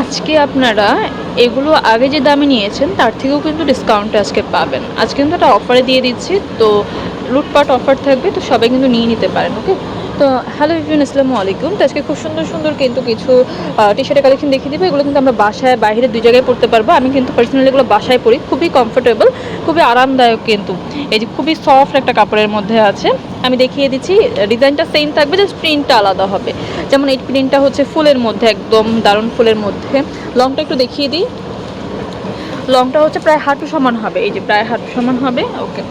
আজকে আপনারা এগুলো আগে যে দামে নিয়েছেন, তার থেকেও কিন্তু ডিসকাউন্টে আজকে পাবেন। আজকে কিন্তু একটা অফারে দিয়ে দিচ্ছি, তো লুটপাট অফার থাকবে, তো সবাই কিন্তু নিয়ে নিতে পারেন ওকে তো হ্যালো ইভিন আসসালামু আলাইকুম। তো আজকে খুব সুন্দর সুন্দর কিন্তু কিছু টি শার্টের কালেকশন দেখিয়ে দিবে। এগুলো কিন্তু আমরা বাসায়, বাইরে দুই জায়গায় পড়তে পারব। আমি কিন্তু পার্সোনালি এগুলো বাসায় পরি। খুবই কমফোর্টেবল খুবই আরামদায়ক কিন্তু। এই যে খুবই সফট একটা কাপড়ের মধ্যে আছে। আমি দেখিয়ে দিচ্ছি ডিজাইনটা সেম থাকবে জাস্ট প্রিন্টটা আলাদা হবে। যেমন এই প্রিন্টটা হচ্ছে ফুলের মধ্যে একদম দারুণ ফুলের মধ্যে। লংটা একটু দেখিয়ে দিই। লংটা হচ্ছে প্রায় হাঁটু সমান হবে এই যে প্রায় হাঁটু সমান হবে। ওকে।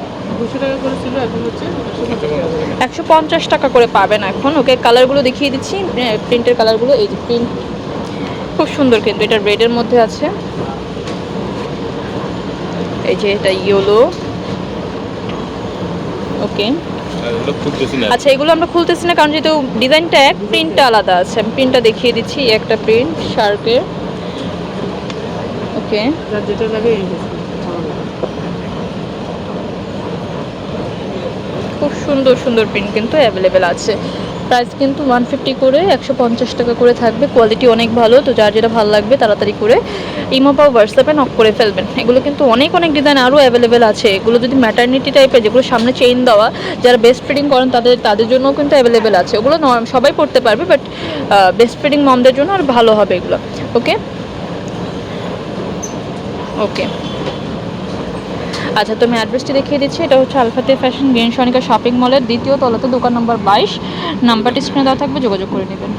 একশো পঞ্চাশ টাকা করে। পাবেন এখন। ওকে কালারগুলো দেখিয়ে দিচ্ছি। প্রিন্টের কালারগুলো এই যে প্রিন্ট খুব সুন্দর কিন্তু এটা রেডের মধ্যে আছে। এই যে এটা ইয়েলো ওকে। না। আচ্ছা এগুলো আমরা খুলতেছি না কারণ যেহেতু ডিজাইনটা এক প্রিন্টটা আলাদা আছে। আমি প্রিন্টটা দেখিয়ে দিচ্ছি একটা প্রিন্ট শার্টের ওকে। যেটা লাগে খুব সুন্দর সুন্দর প্রিন্ট কিন্তু অ্যাভেলেবেল আছে। প্রাইস কিন্তু ওয়ান ফিফটি করে একশো পঞ্চাশ টাকা করে থাকবে। কোয়ালিটি অনেক ভালো, তো যার যেটা ভালো লাগবে তাড়াতাড়ি করে ইমো বা হোয়াটসঅ্যাপে নক করে ফেলবেন। এগুলো কিন্তু অনেক অনেক ডিজাইন আরও অ্যাভেলেবেল আছে। এগুলো যদি ম্যাটার্নিটি টাইপের যেগুলো সামনে চেইন দেওয়া, যারা বেস্ট ফিডিং করেন তাদের তাদের জন্যও কিন্তু অ্যাভেলেবেল আছে। ওগুলো সবাই পড়তে পারবে বাট বেস্ট ফিডিং মমদের জন্য আর ভালো হবে এগুলো। ওকে ওকে আচ্ছা তো আমি অ্যাড্রেসটি দেখিয়ে দিচ্ছি। এটা হচ্ছে আলফাতে ফ্যাশন গ্রিন সনিকা শপিং মলের দ্বিতীয় তলাতে দোকান নম্বর বাইশ। নাম্বারটি স্ক্রিনে দেওয়া থাকবে, যোগাযোগ করে নেবেন।